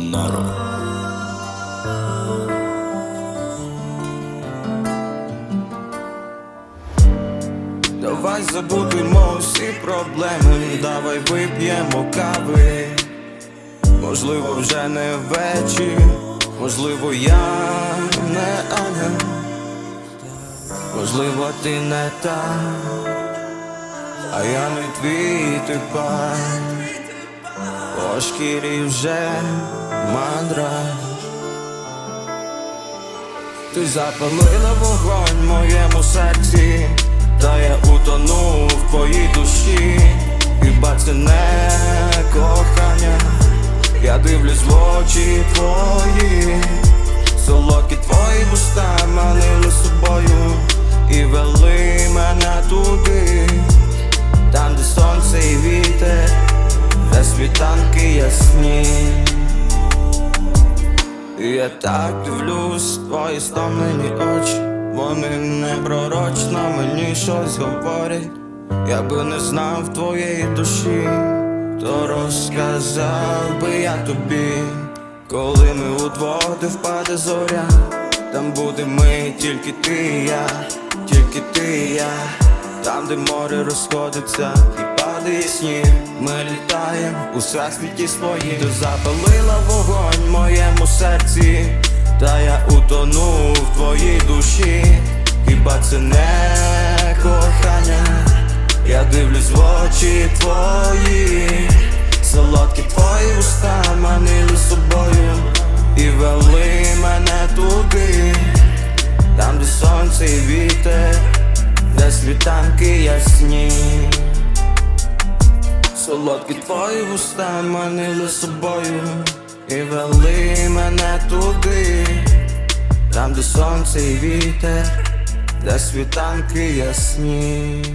нору. Давай забудемо всі проблеми, давай вип'ємо кави. Можливо, вже не вечір, можливо, я не ангел Можливо, ти не та, а я не твій тепер по шкірі вже мандраж. Ти запалила вогонь в моєму серці, та я утонув в твоїй душі, хіба це не кохання, я дивлюсь в очі твої, світанки ясні. І Я так дивлюсь твої стомлені очі, вони не пророчно мені щось говорять, я би не знав твоєї душі, то розказав би я тобі, коли ми удвох, де впаде зоря, там буде ми, тільки ти і я, тільки ти і я, там, де море розходиться і сніг, ми літаємо у всесвіті своїм. Ти запалила вогонь моєму серці, та я утону в твоїй душі, хіба це не кохання, я дивлюсь в очі твої, Солодкі твої вуста манили собою і вели мене туди, там, де сонце і вітер, де світанки ясні.